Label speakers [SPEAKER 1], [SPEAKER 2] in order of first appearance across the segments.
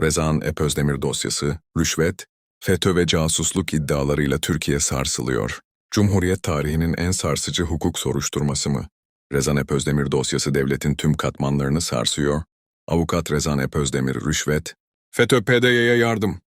[SPEAKER 1] Rezan Epözdemir dosyası, rüşvet, FETÖ ve casusluk iddialarıyla Türkiye sarsılıyor. Cumhuriyet tarihinin en sarsıcı hukuk soruşturması mı? Rezan Epözdemir dosyası devletin tüm katmanlarını sarsıyor. Avukat Rezan Epözdemir rüşvet, FETÖ-PDY'ye yardım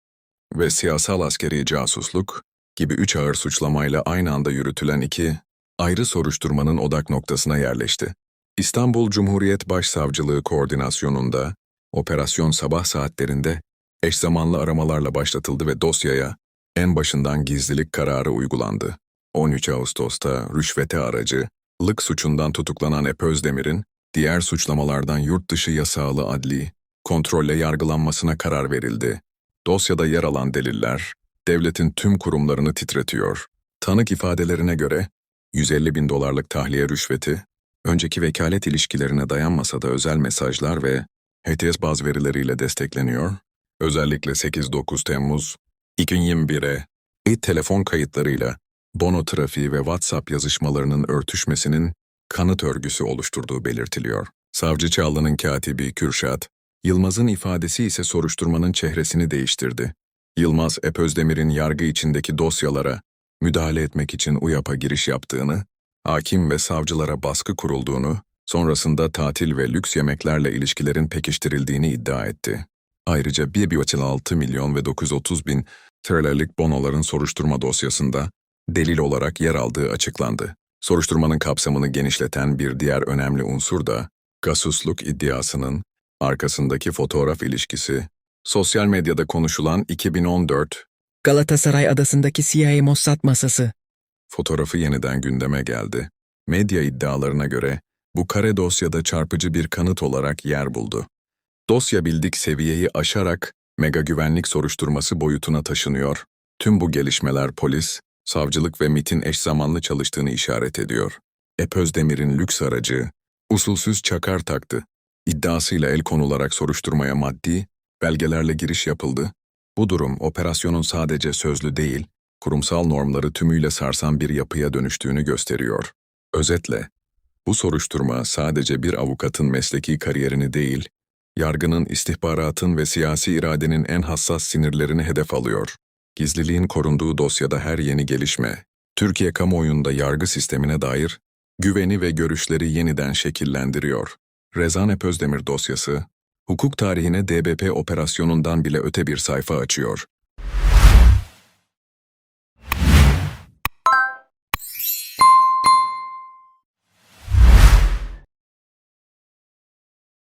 [SPEAKER 1] ve siyasal askeri casusluk gibi üç ağır suçlamayla aynı anda yürütülen iki ayrı soruşturmanın odak noktasına yerleşti. İstanbul Cumhuriyet Başsavcılığı koordinasyonunda operasyon sabah saatlerinde eş zamanlı aramalarla başlatıldı ve dosyaya en başından gizlilik kararı uygulandı. 13 Ağustos'ta rüşvete aracı, lık suçundan tutuklanan Ep Özdemir'in diğer suçlamalardan yurt dışı yasağlı adli kontrolle yargılanmasına karar verildi. Dosyada yer alan deliller, devletin tüm kurumlarını titretiyor. Tanık ifadelerine göre 150 bin dolarlık tahliye rüşveti, önceki vekalet ilişkilerine dayanmasa da özel mesajlar ve HTS baz verileriyle destekleniyor. Özellikle 8-9 Temmuz 2021'e it telefon kayıtlarıyla bono trafiği ve WhatsApp yazışmalarının örtüşmesinin kanıt örgüsü oluşturduğu belirtiliyor. Savcı Çağlı'nın katibi Kürşat, Yılmaz'ın ifadesi ise soruşturmanın çehresini değiştirdi. Yılmaz, Ep Özdemir'in yargı içindeki dosyalara müdahale etmek için UYAP'a giriş yaptığını, hakim ve savcılara baskı kurulduğunu, sonrasında tatil ve lüks yemeklerle ilişkilerin pekiştirildiğini iddia etti. Ayrıca 1,6 milyon ve 930 bin TL'lik bonoların soruşturma dosyasında delil olarak yer aldığı açıklandı. Soruşturmanın kapsamını genişleten bir diğer önemli unsur da gasusluk iddiasının arkasındaki fotoğraf ilişkisi. Sosyal medyada konuşulan 2014
[SPEAKER 2] Galatasaray adasındaki CIA Mossad masası.
[SPEAKER 1] fotoğrafı yeniden gündeme geldi. Medya iddialarına göre bu kare dosyada çarpıcı bir kanıt olarak yer buldu. Dosya bildik seviyeyi aşarak mega güvenlik soruşturması boyutuna taşınıyor. Tüm bu gelişmeler polis, savcılık ve MIT'in eş zamanlı çalıştığını işaret ediyor. Ep Özdemir'in lüks aracı, usulsüz çakar taktı. İddiasıyla el konularak soruşturmaya maddi, belgelerle giriş yapıldı. Bu durum operasyonun sadece sözlü değil, kurumsal normları tümüyle sarsan bir yapıya dönüştüğünü gösteriyor. Özetle, bu soruşturma sadece bir avukatın mesleki kariyerini değil, yargının, istihbaratın ve siyasi iradenin en hassas sinirlerini hedef alıyor. Gizliliğin korunduğu dosyada her yeni gelişme, Türkiye kamuoyunda yargı sistemine dair güveni ve görüşleri yeniden şekillendiriyor. Rezan Özdemir dosyası, hukuk tarihine DBP operasyonundan bile öte bir sayfa açıyor.